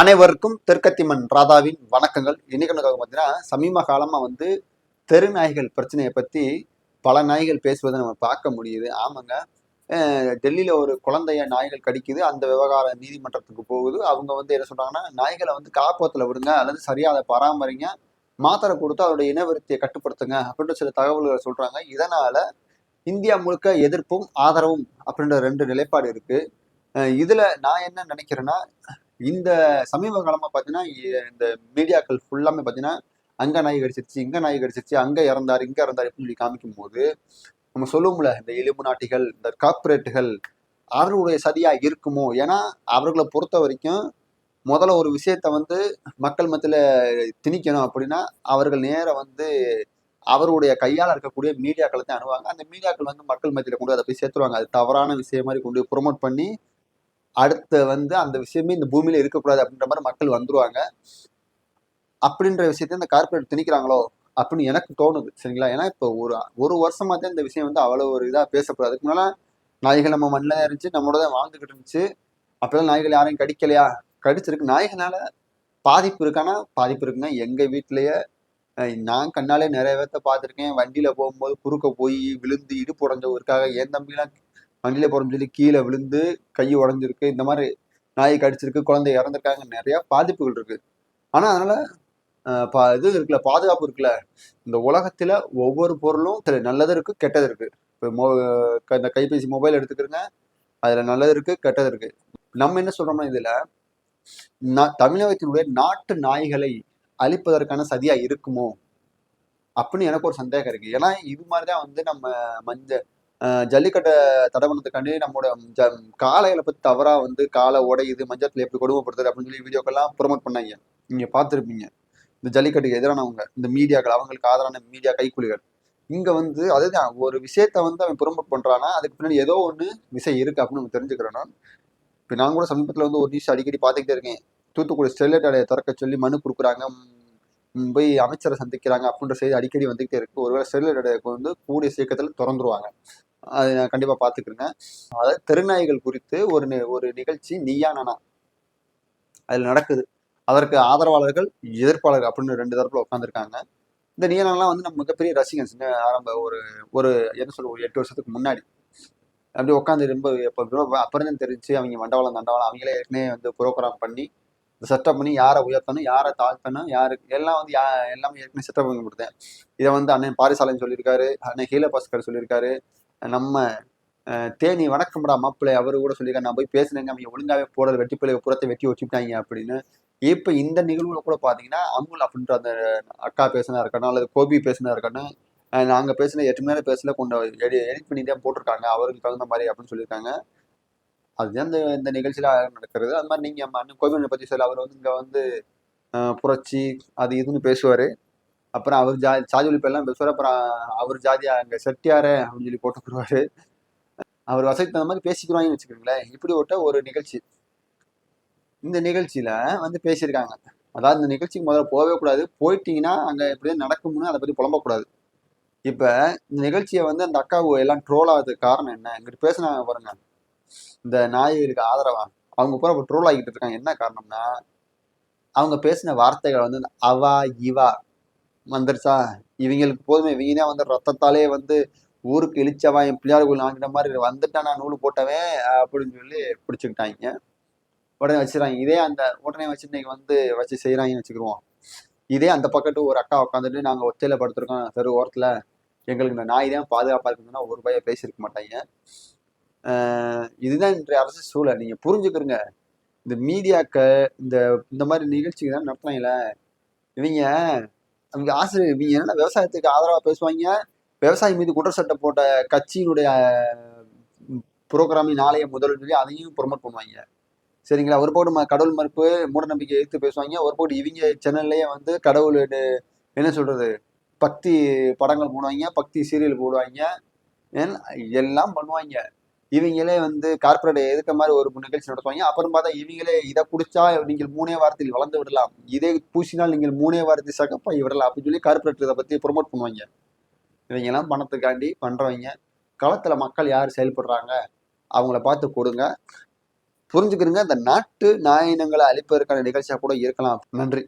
அனைவருக்கும் தெற்கத்திமன் ராதாவின் வணக்கங்கள். இன்னைக்கு பார்த்தீங்கன்னா சமீப காலமாக வந்து தெரு நாய்கள் பிரச்சனையை பற்றி பல நாய்கள் பேசுவதை நம்ம பார்க்க முடியுது. ஆமாங்க. டெல்லியில் ஒரு குழந்தைய நாய்கள் கடிக்குது. அந்த விவகாரம் நீதிமன்றத்துக்கு போகுது. அவங்க வந்து என்ன சொல்கிறாங்கன்னா நாய்களை வந்து காப்பகத்துல விடுங்க. அல்லது சரியாக அதை பராமரிங்க. மாத்திரை கொடுத்து அதோட இனவிருத்தியை கட்டுப்படுத்துங்க. அப்படின்ற சில தகவல்களை சொல்கிறாங்க இதனால் இந்தியா முழுக்க எதிர்ப்பும் ஆதரவும் அப்படின்ற ரெண்டு நிலைப்பாடு இருக்கு. இதில் நான் என்ன நினைக்கிறேன்னா இந்த சமீப காலமா பார்த்தீங்கன்னா இ- இந்த மீடியாக்கள் ஃபுல்லாமே பார்த்தீங்கன்னா அங்க நாய் கடிச்சிருச்சு இங்க நாய் கடிச்சிருச்சு அங்க இறந்தார் இங்க இறந்தார் அப்படின்னு சொல்லி காமிக்கும் போது நம்ம சொல்லுவோம்ல இந்த எலும்பு நாட்டிகள் இந்த கார்பரேட்டுகள் அவர்களுடைய சதியா இருக்குமோ? ஏன்னா அவர்களை பொறுத்த வரைக்கும் முதல்ல ஒரு விஷயத்த வந்து மக்கள் மத்தியில திணிக்கணும் அப்படின்னா அவர்கள் நேரம் வந்து அவருடைய கையால் இருக்கக்கூடிய மீடியாக்களை தான் அணுவாங்க அந்த மீடியாக்கள் வந்து மக்கள் மத்தியில கொண்டு அதை போய் சேர்த்துருவாங்க. அது தவறான விஷயம் மாதிரி கொண்டு ப்ரொமோட் பண்ணி அடுத்து வந்து அந்த விஷயமே இந்த பூமியில இருக்கக்கூடாது அப்படின்ற மாதிரி மக்கள் வந்துருவாங்க. அப்படின்ற விஷயத்த இந்த கார்பரேட் திணிக்கிறாங்களோ அப்படின்னு எனக்கு தோணுது. சரிங்களா? ஏன்னா இப்போ ஒரு ஒரு வருஷமா தான் இந்த விஷயம் வந்து அவ்வளோ ஒரு இதாக பேசக்கூடாது அதுக்கு முன்னால நாய்கள் நம்ம மண்ணில் இருந்துச்சு நம்மளோட தான் வாழ்ந்துகிட்டு இருந்துச்சு. அப்பெல்லாம் நாய்கள் யாரையும் கடிக்கலையா? கடிச்சிருக்கு. நாய்களால பாதிப்பு இருக்கானா பாதிப்பு இருக்குங்க எங்க வீட்டிலேயே நான் கண்ணாலே நிறைய பேர்த்த பார்த்துருக்கேன். வண்டியில போகும்போது குறுக்க போய் விழுந்து இடுப்பு உடஞ்சவருக்காக என் தம்பிலாம் வண்டியில போறோம்னு சொல்லி கீழே விழுந்து கை உடஞ்சிருக்கு. இந்த மாதிரி நாய் கடிச்சிருக்கு குழந்தை இறந்துருக்காங்க நிறைய பாதிப்புகள் இருக்கு. ஆனா அதனால பா இது இருக்குல்ல பாதுகாப்பு இருக்குல்ல இந்த உலகத்துல ஒவ்வொரு பொருளும் சில நல்லது இருக்கு கெட்டது இருக்கு. இப்போ மொ இந்த கைபேசி மொபைல் எடுத்துக்கிறங்க அதுல நல்லது இருக்கு கெட்டது இருக்கு. நம்ம என்ன சொல்றோம்னா இதுல நான் தமிழகத்தினுடைய நாட்டு நாய்களை அழிப்பதற்கான சதியா இருக்குமோ? அப்படின்னு எனக்கு ஒரு சந்தேகம் இருக்கு. ஏன்னா இது மாதிரிதான் வந்து நம்ம மஞ்ச ஜல்லிக்கட்டை தடை பண்ணதுக்காண்டி நம்மளோட ஜ காளைகளை பற்றி தவறாக வந்து காலை உடையுது மஞ்சத்தில் எப்படி கொடுமைப்படுத்துறது அப்படின்னு சொல்லி வீடியோக்கெல்லாம் ப்ரொமோட் பண்ணாங்க. நீங்கள் பார்த்துருப்பீங்க. இந்த ஜல்லிக்கட்டுக்கு எதிரானவங்க இந்த மீடியாக்கள் அவங்களுக்கு ஆதரான மீடியா கைக்கூலிகள் இங்கே வந்து அதுதான் ஒரு விஷயத்த வந்து அவன் ப்ரொமோட் பண்ணுறான்னா அதுக்கு பின்னாடி ஏதோ ஒன்று விஷயம் இருக்கு அப்படின்னு நம்ம தெரிஞ்சுக்கிறோம். நான் இப்போ நான் கூட சமீபத்தில் வந்து ஒரு நியூஸ் அடிக்கடி பார்த்துக்கிட்டே இருக்கேன். தூத்துக்குடி ஸ்டெர்லைட் ஆலையை திறக்க சொல்லி மனு கொடுக்குறாங்க. போய் அமைச்சரை சந்திக்கிறாங்க அப்படின்ற செய்தி அடிக்கடி வந்துகிட்டே இருக்கு. ஒருவேளை ஸ்டெர்லைட் ஆலையை வந்து கூடிய சீக்கிரத்தில் திறந்துருவாங்க. அதை நான் கண்டிப்பாக பார்த்துக்கிறேங்க அதாவது தெருநாய்கள் குறித்து ஒரு ஒரு நிகழ்ச்சி நீயா நானா? அதில் நடக்குது. அதற்கு ஆதரவாளர்கள் எதிர்ப்பாளர்கள் அப்படின்னு ரெண்டு தரப்புல உட்காந்துருக்காங்க இந்த நீயானலாம் வந்து நம்ம மிகப்பெரிய ரசிகன் சின்ன ஆரம்ப ஒரு ஒரு என்ன சொல்ற ஒரு எட்டு வருஷத்துக்கு முன்னாடி. அப்படி உட்காந்து ரொம்ப இப்போ அப்புறம் தெரிஞ்சு அவங்க மண்டவாளம் தண்டவாளம் அவங்களே ஏற்கனவே வந்து ப்ரோக்ராம் பண்ணி செட்டப் பண்ணி யாரை உயர்த்தணும் யாரை தாழ்த்தணும் யாருக்கு எல்லாம் வந்து யா எல்லாமே ஏற்கனவே செட்டப் பண்ணி கொடுத்தேன். இதை வந்து அண்ணன் பாரிசாலன் சொல்லியிருக்காரு அண்ணன் ஹீல பாஸ்கர் சொல்லியிருக்காரு நம்ம தேனி வணக்கம்டா மாப்பிள்ளை. அவரு கூட சொல்லியிருக்காரு நான் போய் பேசினேங்க அவங்க ஒழுங்காவே போடல வெட்டி பிள்ளை புறத்தை வெட்டி வச்சுட்டாங்க அப்படின்னு. இப்போ இந்த நிகழ்வுல கூட பார்த்தீங்கன்னா அமுல் அப்படின்ற அந்த அக்கா பேசினா இருக்கட்டும் அல்லது கோபி பேசினா இருக்கட்டும் நாங்கள் பேசின எட்டு மணி நேரம் பேசல கொண்டு எடி எடிட் பண்ணி தான் போட்டிருக்காங்க. அவருக்கு தகுந்த மாதிரி அப்படின்னு சொல்லியிருக்காங்க. அதுதான் இந்த இந்த நிகழ்ச்சியில் நடக்கிறது. அது மாதிரி நீங்கள் அண்ணன் கோவிலை பற்றி சொல்ல. அவர் வந்து இங்கே வந்து புரட்சி அது இதுன்னு பேசுவார். அப்புறம் அவர் ஜா சாதி ஒழிப்பெல்லாம் பேசுவார் அப்புறம் அவர் ஜாதியா அங்க செட்டியாரு அப்படின்னு சொல்லி போட்டுக்குருவாரு அவர் வசதிக்கு தகுந்த மாதிரி பேசிக்கிறாங்கன்னு வச்சுக்கோங்களேன். இப்படி விட்ட ஒரு நிகழ்ச்சி. இந்த நிகழ்ச்சியில வந்து பேசியிருக்காங்க. அதாவது இந்த நிகழ்ச்சிக்கு முதல்ல போகவே கூடாது. போயிட்டீங்கன்னா அங்க எப்படியும் நடக்கும்னு அதை பத்தி புலம்பக்கூடாது இப்ப இந்த நிகழ்ச்சியை வந்து அந்த அக்கா எல்லாம் ட்ரோல் ஆகுறதுக்கு காரணம் என்ன? எங்கிட்ட பேசினாங்க பாருங்க. இந்த நாயகருக்கு ஆதரவா? அவங்க பூரா இப்போ ட்ரோல் ஆகிட்டு இருக்காங்க. என்ன காரணம்னா அவங்க பேசின வார்த்தைகள் வந்து இந்த அவா இவா வந்துருச்சா? இவங்களுக்கு போதுமே. இவங்க தான் வந்து ரத்தத்தாலே வந்து ஊருக்கு இழிச்சவன் என் பிள்ளையார் கோயில் வாங்கின மாதிரி வந்துட்டான் நான் நூல் போட்டவன் அப்படின்னு சொல்லி பிடிச்சிக்கிட்டாங்க. உடனே வச்சிடறாங்க இதே அந்த உடனே வச்சு இன்னைக்கு வந்து வச்சு செய்கிறாங்கன்னு வச்சுக்கிருவோம். இதே அந்த பக்கத்து ஒரு அக்கா உட்காந்துட்டு நாங்கள் ஒத்தையில் படுத்துருக்கோம் தெரு ஓரத்தில். எங்களுக்கு இந்த நாய் தான் பாதுகாப்பாக இருக்குதுன்னா ஒரு பையன் பேசியிருக்க மாட்டாங்க. இதுதான் இன்றைய அரசு சூழல். நீங்கள் புரிஞ்சுக்கிறங்க இந்த மீடியாக்க இந்த இந்த மாதிரி நிகழ்ச்சிகள் தான் நடத்துறாங்களே. இவங்க அவங்க ஆசிரியர் இவங்க என்னென்ன விவசாயத்துக்கு ஆதரவாக பேசுவாங்க? விவசாயி மீது குற்றச்சாட்டை போட்ட கட்சியினுடைய புரோகிராமின் நாளைய முதல் சொல்லி அதையும் ப்ரொமோட் பண்ணுவாங்க. சரிங்களா? ஒரு பக்கம் ம- கடவுள் மறுப்பு மூட நம்பிக்கை எடுத்து பேசுவாங்க. ஒரு பக்கம் இவங்க சேனல்லையே வந்து கடவுள் என்ன சொல்றது? பக்தி படங்கள் போடுவாங்க பக்தி சீரியல் போடுவாங்க. ஏன்? எல்லாம் பண்ணுவாங்க. இவங்களே வந்து கார்பரேட் எதுக்க மாதிரி ஒரு நிகழ்ச்சி நடத்துவாங்க? அப்புறம் பார்த்தா இவங்களே இதை குடிச்சா நீங்கள் மூணே வாரத்தில் வளர்ந்து விடலாம். இதே பூசினால் நீங்கள் மூணே வாரத்தில் சகப்பாகி விடலாம் அப்படின்னு சொல்லி கார்பரேட் இதை பற்றி ப்ரொமோட் பண்ணுவாங்க. இவங்கெல்லாம் பணத்துக்காண்டி பண்ணுறவங்க களத்தில் மக்கள் யார் செயல்படுறாங்க? அவங்கள பார்த்து கொடுங்க. புரிஞ்சுக்கிறங்க இந்த நாட்டு நாயினங்களை அழிப்பதற்கான நிகழ்ச்சியாக கூட இருக்கலாம். நன்றி.